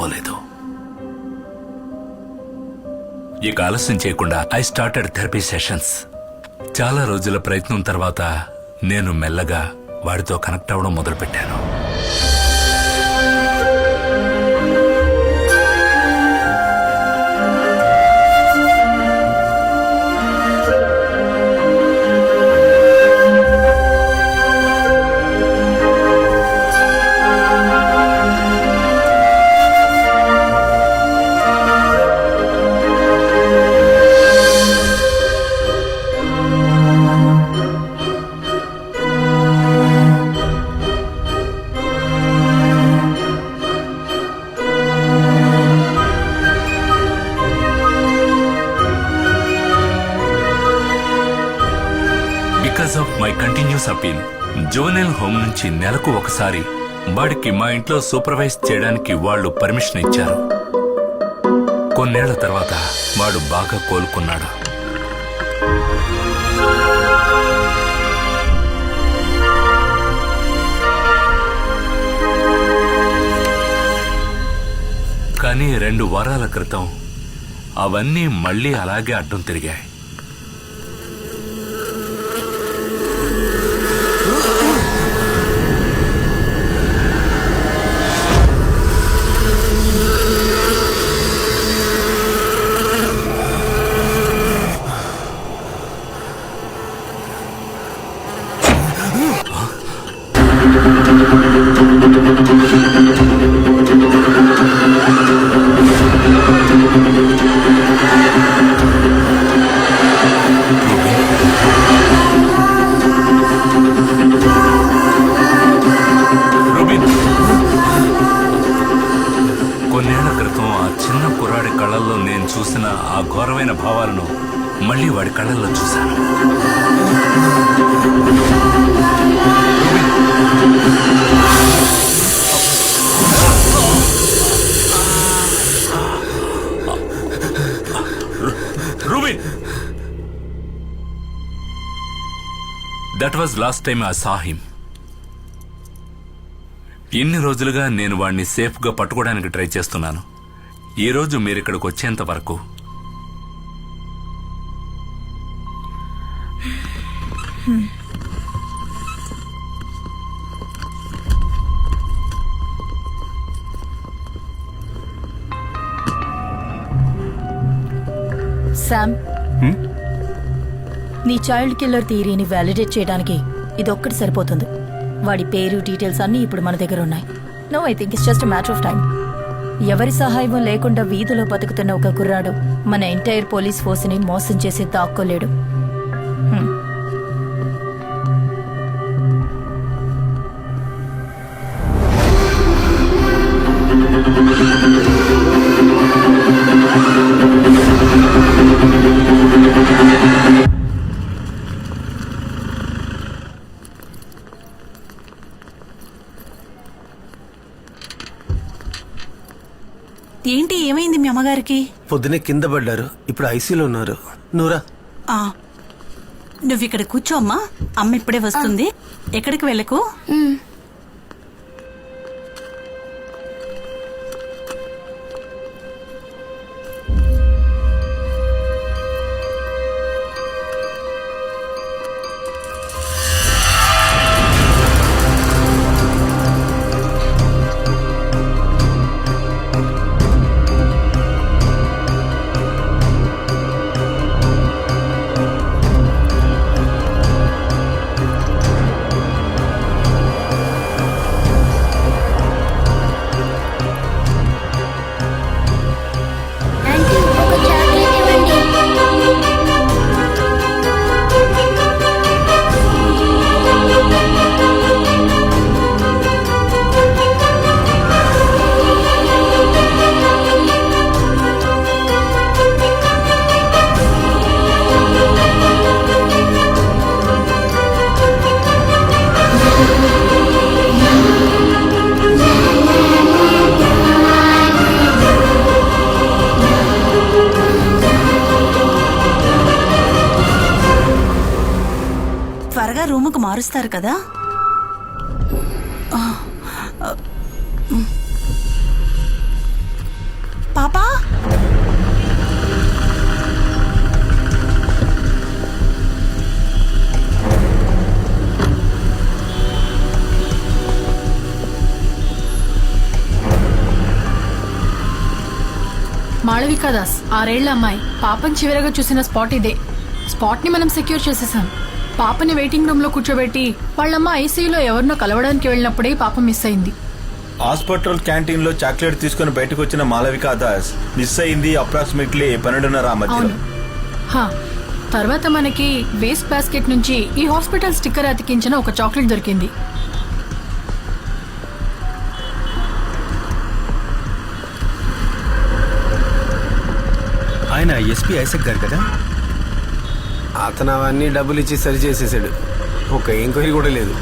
పోలేదు. ఇక ఆలస్యం చేయకుండా ఐ స్టార్టెడ్ థెరపీ సెషన్స్ చాలా రోజుల ప్రయత్నం తర్వాత నేను మెల్లగా వాడితో కనెక్ట్ అవ్వడం మొదలుపెట్టాను. మై అపీల్ జోనెల్ హోమ్ నుంచి నెలకు ఒకసారి వాడికి మా ఇంట్లో సూపర్వైజ్ చేయడానికి వాళ్ళు పర్మిషన్ ఇచ్చారు. కొన్నేళ్ళ తర్వాత వాడు బాగా కోలుకున్నాడు. కానీ రెండు వారాల క్రితం అవన్నీ మళ్ళీ అలాగే అడ్డం తిరిగాయి. కళ్ళల్లో నేను చూసిన ఆ ఘోరమైన భావాలను మళ్ళీ వాడి కళ్ళల్లో చూశాను. దట్ వాజ్ లాస్ట్ టైం ఆ సాహిం ఇన్ని రోజులుగా నేను వాడిని సేఫ్గా పట్టుకోవడానికి ట్రై చేస్తున్నాను. ఈ రోజు మీరు ఇక్కడికి వచ్చేంత వరకు. శామ్ నీ చైల్డ్ కిల్లర్ థియరీని వ్యాలిడేట్ చేయడానికి ఇదొక్కటి సరిపోతుంది. వాడి పేరు డీటెయిల్స్ అన్నీ ఇప్పుడు మన దగ్గర ఉన్నాయి. No I think it's just matter of time ఎవరి సహాయం లేకుండా వీధిలో బతుకుతున్న ఒక కుర్రాడు మన ఎంటైర్ పోలీస్ ఫోర్స్ని మోసం చేసి దాక్కోలేడు. అమ్మగారికి పొద్దునే కింద పడ్డారు. ఇప్పుడు ఐసీలో ఉన్నారు. నూరా. ఆ. నువ్వు ఇక్కడ కూర్చో అమ్మా. అమ్మ ఇప్పుడే వస్తుంది. ఎక్కడికి వెళ్ళకు? మారుస్తారు కదా? పాపా? మాళవికా దాస్ ఆరేళ్ళ అమ్మాయి. పాపం చివరగా చూసిన స్పాట్ ఇదే. స్పాట్ని మనం సెక్యూర్ చేసేసాం. పాపని వెయిటింగ్ రూమ్లో కూర్చోబెట్టి వాళ్ళమ్మ ఐసీయూలో ఎవరినో కలవడానికి వెళ్ళినప్పుడే పాప మిస్ అయింది. హాస్పిటల్ క్యాంటీన్లో చాక్లెట్ తీసుకుని బయటకు వచ్చిన మాలవిక దాస్ మిస్ అయింది అప్రాక్సిమేట్లీ పన్నెండున్నర ఆ మధ్యలో. అవును. హా తర్వాత మనకి వేస్ట్ బాస్కెట్ నుంచి ఈ హాస్పిటల్ స్టిక్కర్ అతికించిన ఒక చాక్లెట్ దొరికింది. ఆయన ఎస్పీ ఐసక్ గారు కదా? అతను అవన్నీ డబ్బులు ఇచ్చి సరి చేసేసాడు. ఒక ఎంక్వైరీ కూడా లేదు.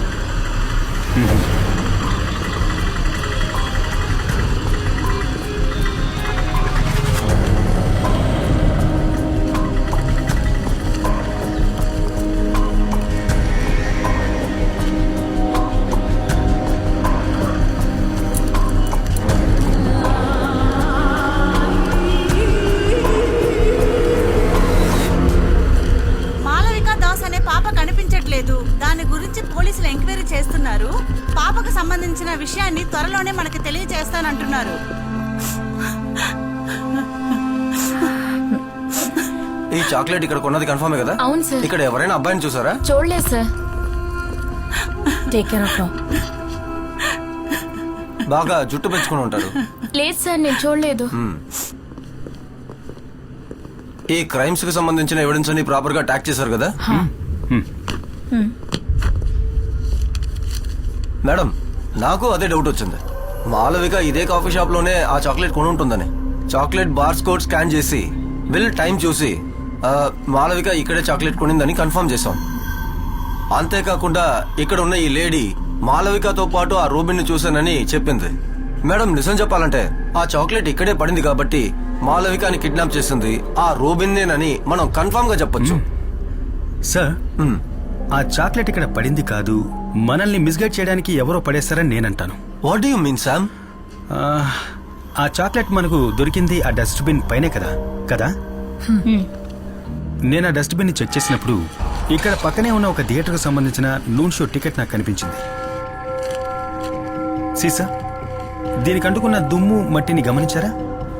కనిపించట్లేదు దాని గురించి పోలీసులు ఎంక్వైరీ చేస్తున్నారు. పాపకు సంబంధించిన విషయాన్ని త్వరలోనే మనకి తెలియజేస్తానంటున్నారు. ఈ చాక్లెట్ ఇక్కడ కొన్నది కన్ఫర్మే కదా? అవును సార్. ఇక్కడ ఎవరైనా అబ్బాయిని చూసారా? చూడలేదు సార్. టేక్ కేర్ ఆఫ్ బాగా జుట్టు పెంచుకుని ఉంటారు. లేదు సార్ నేను చూడలేదు. ఈ క్రైమ్స్కి సంబంధించిన ఎవిడెన్స్ అన్ని ప్రాపర్గా ట్యాక్ చేశారు కదా? మేడం నాకు అదే డౌట్ వచ్చింది. మాలవిక ఇదే కాఫీ షాప్లోనే ఆ చాక్లెట్ కొని ఉంటుందని చాక్లెట్ బార్స్ కోడ్ స్కాన్ చేసి బిల్ టైం చూసి ఆ, మాలవిక ఇక్కడే చాక్లెట్ కొనిందని కన్ఫర్మ్ చేశాం. అంతేకాకుండా ఇక్కడ ఉన్న ఈ లేడీ మాలవికతో పాటు ఆ రూబిన్ని చూశానని చెప్పింది. మేడం నిజం చెప్పాలంటే ఆ చాక్లెట్ ఇక్కడే పడింది కాబట్టి మాలవికని కిడ్నాప్ చేసింది ఆ రూబిన్నేనని మనం కన్ఫర్మ్గా చెప్పొచ్చు. సార్. ఆ చాక్లెట్ ఇక్కడ పడింది కాదు. మనల్ని మిస్గైడ్ చేయడానికి ఎవరో పడేస్తారని నేనంటాను. What do you mean Sam ఆ, చాక్లెట్ మనకు దొరికింది ఆ డస్ట్బిన్ పైనే కదా కదా? నేను ఆ డస్ట్బిన్ని చెక్ చేసినప్పుడు ఇక్కడ పక్కనే ఉన్న ఒక థియేటర్కు సంబంధించిన నూన్ షో టికెట్ నాకు కనిపించింది. సీసా దీనికి అంటుకున్న దుమ్ము మట్టిని గమనించారా?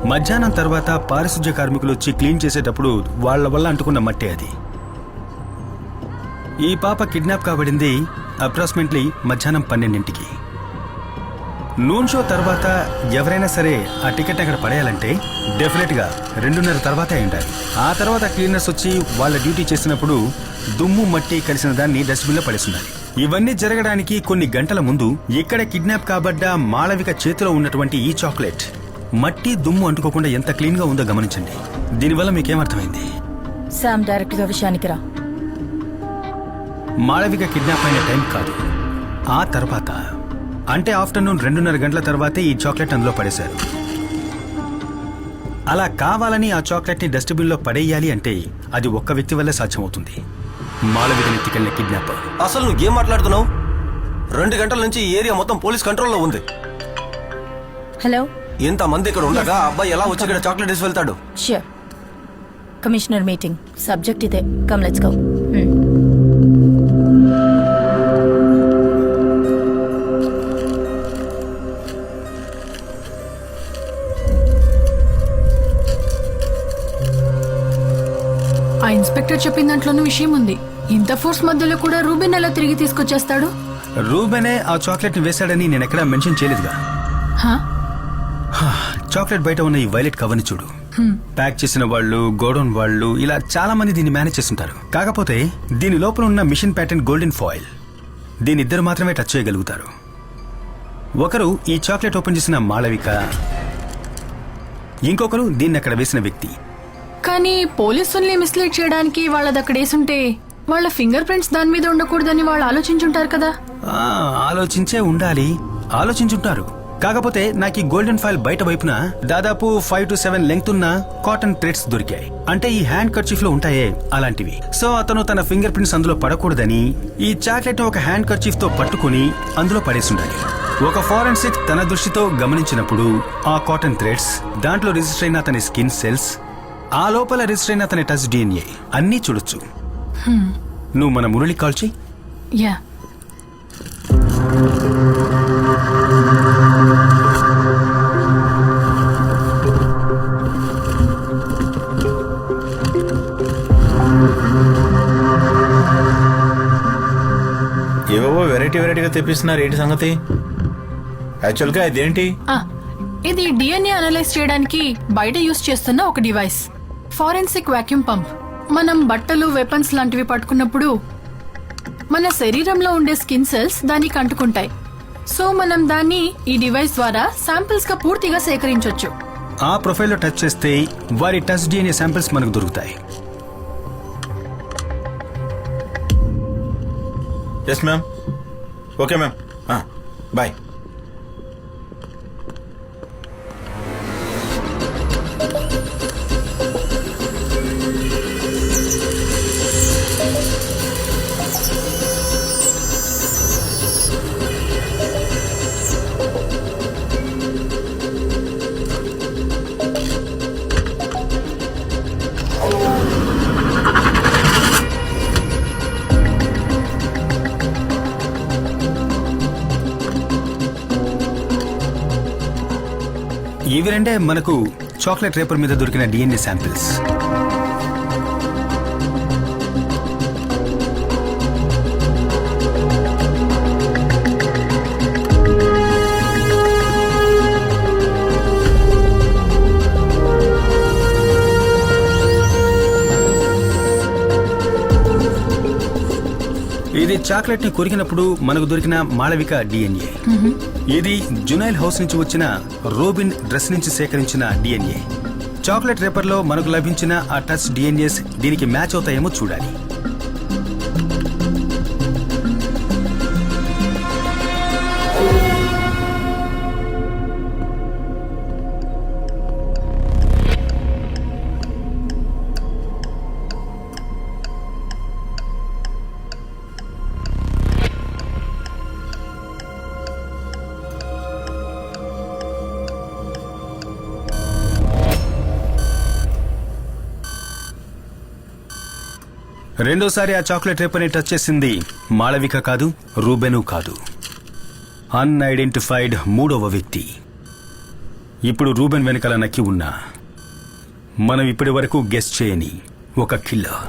మధ్యాహ్నం తర్వాత పారిశుధ్య కార్మికులు వచ్చి క్లీన్ చేసేటప్పుడు వాళ్ళ వల్ల అంటుకున్న మట్టే అది. ఈ పాప కిడ్నాప్ కాబడింది అప్రాక్సిమేట్లీ మధ్యాహ్నం పన్నెండింటికి. నూన్ షో తర్వాత ఎవరైనా సరే ఆ టికెట్ అక్కడ పడేయాలంటే డెఫినెట్గా రెండున్నర తర్వాతే ఉండాలి. ఆ తర్వాత క్లీనర్స్ వచ్చి వాళ్ళ డ్యూటీ చేసినప్పుడు దుమ్ము మట్టి కలిసిన దాన్ని డస్ట్బిన్లో లో ఇవన్నీ జరగడానికి కొన్ని గంటల ముందు ఇక్కడ కిడ్నాప్ కాబడ్డ మాళవిక చేతిలో ఉన్నటువంటి ఈ చాక్లెట్. మట్టి దుమ్ము అంటుకోకుండా ఎంత క్లీన్గా ఉందో గమనించండి. దీనివల్ల మీకేమర్థమైంది శామ్ డైరెక్ట్గా విషయానికి రా. మాళవిక కిడ్నాప్ అయిన టైం కాదు. ఆ తర్వాత అంటే ఆఫ్టర్నూన్ రెండున్నర గంటల తర్వాతే ఈ చాక్లెట్ అందులో పడేశారు. అలా కావాలని ఆ చాక్లెట్ని డస్ట్బిన్లో పడేయాలి అంటే అది ఒక్క వ్యక్తి వల్లే సాధ్యమవుతుంది. మాళవికని ఎత్తికెళ్ళిన కిడ్నాపర్ అసలు నువ్వు ఏం మాట్లాడుతున్నావు? రెండు గంటల నుంచి ఈ ఏరియా మొత్తం పోలీస్ కంట్రోల్లో ఉంది. హలో? ఇంత మంది ఇక్కడ ఉండగా ఆ అబ్బాయి ఎలా వచ్చి ఇక్కడ చాక్లెట్ వేసి వెళ్తాడు ష్యూర్ కమిషనర్ మీటింగ్ సబ్జెక్ట్ ఇదే కమ్ లెట్స్ గో ఇన్స్పెక్టర్ చెప్పిన దాంట్లోనూ విషయం ఉంది. ఇంత ఫోర్స్ మధ్యలో కూడా రూబెన్ ఎలా తిరిగి తీసుకొచ్చేస్తాడు? రూబెనే ఆ చాక్లెట్ని వేశాడని నేను ఎక్కడా మెన్షన్ చేయలేదుగా. హా? చాక్లెట్ బయట ఉన్న ఈ వైలెట్ కవర్ని చూడు. ప్యాక్ చేసిన వాళ్ళు గోడౌన్ వాళ్ళు ఇలా చాలా మంది దీన్ని మేనేజ్ చేస్తుంటారు. కాకపోతే దీని లోపల ఉన్న మిషన్ ప్యాటర్న్ గోల్డెన్ ఫాయిల్. దీని ఇద్దరు మాత్రమే టచ్ చేయగలుగుతారు. ఒకరు ఈ చాక్లెట్ ఓపెన్ చేసిన మాళవిక ఇంకొకరు దీన్ని అక్కడ వేసిన వ్యక్తి. కానీ పోలీసుల్ని మిస్లీడ్ చేయడానికి వాళ్ళది అక్కడేసుంటే వాళ్ళ ఫింగర్ ప్రింట్స్ దాని మీద ఉండకూడదని వాళ్ళు ఆలోచించుంటారు కదా. ఆ, ఆలోచించే ఉండాలి. ఆలోచించుంటారు. కాకపోతే నాకు ఈ గోల్డెన్ ఫైల్ బయట వైపున దాదాపు ఫైవ్ టు సెవెన్ లెంగ్త్ ఉన్న కాటన్ థ్రెడ్స్ దొరికాయి. అంటే ఈ హ్యాండ్ కర్చీఫ్లో ఉంటాయే అలాంటివి. సో అతను తన ఫింగర్ ప్రింట్స్ అందులో పడకూడదని ఈ చాక్లెట్ ఒక హ్యాండ్ కర్చీఫ్తో పట్టుకుని అందులో పడేసి ఉండాలి ఒక ఫారెన్సిక్ తన దృష్టితో గమనించినప్పుడు ఆ కాటన్ థ్రెడ్స్ దాంట్లో రిజిస్టర్ అయిన అతని స్కిన్ సెల్స్ ఆ లోపల రిజిస్టర్ అయిన అతని టచ్ డిఎన్ఏ అన్నీ చూడొచ్చు. నువ్వు మన మురళి కాల్ చెయ్యి. యా ఏవేవో వెరైటీ వెరైటీగా తెప్పిస్తున్నారు. ఏంటి సంగతి? యాక్చువల్గా ఇదేంటి? ఆ, ఇది డిఎన్ఏ అనలైజ్ చేయడానికి బయట యూస్ చేస్తున్న ఒక డివైస్ ఫారెన్సిక్ వాక్యూమ్ పంప్. మనం బట్టలు వెపన్స్ లాంటివి పట్టుకున్నప్పుడు మన శరీరంలో ఉండే స్కిన్ సెల్స్ దానికి అంటుకుంటాయి. సో మనం దాన్ని ఈ డివైస్ ద్వారా శాంపిల్స్గా పూర్తిగా సేకరించొచ్చు. ఆ ప్రొఫైల్లో టచ్ చేస్తే వారి టచ్ డిఎన్ఏ శాంపిల్స్ మనకు దొరుకుతాయి. Yes ma'am okay ma'am bye ఇవిరంటే మనకు చాక్లెట్ రేపర్ మీద దొరికిన డిఎన్ఏ శాంపిల్స్ ఇది చాక్లెట్ని కొరికినప్పుడు మనకు దొరికిన మాళవిక డిఎన్ఏ ఇది జునైల్ హౌస్ నుంచి వచ్చిన రోబిన్ డ్రెస్ నుంచి సేకరించిన డిఎన్ఏ చాక్లెట్ రేపర్లో మనకు లభించిన ఆ టచ్ డిఎన్ఏస్ దీనికి మ్యాచ్ అవుతాయేమో చూడాలి. రెండోసారి ఆ చాక్లెట్ రేపని టచ్ చేసింది మాళవిక కాదు రూబెను కాదు. అన్ఐడెంటిఫైడ్ మూడవ వ్యక్తి. ఇప్పుడు రూబెన్ వెనకాల నక్కి ఉన్నా. మనం ఇప్పటి వరకు గెస్ట్ చేయని ఒక కిల్లర్.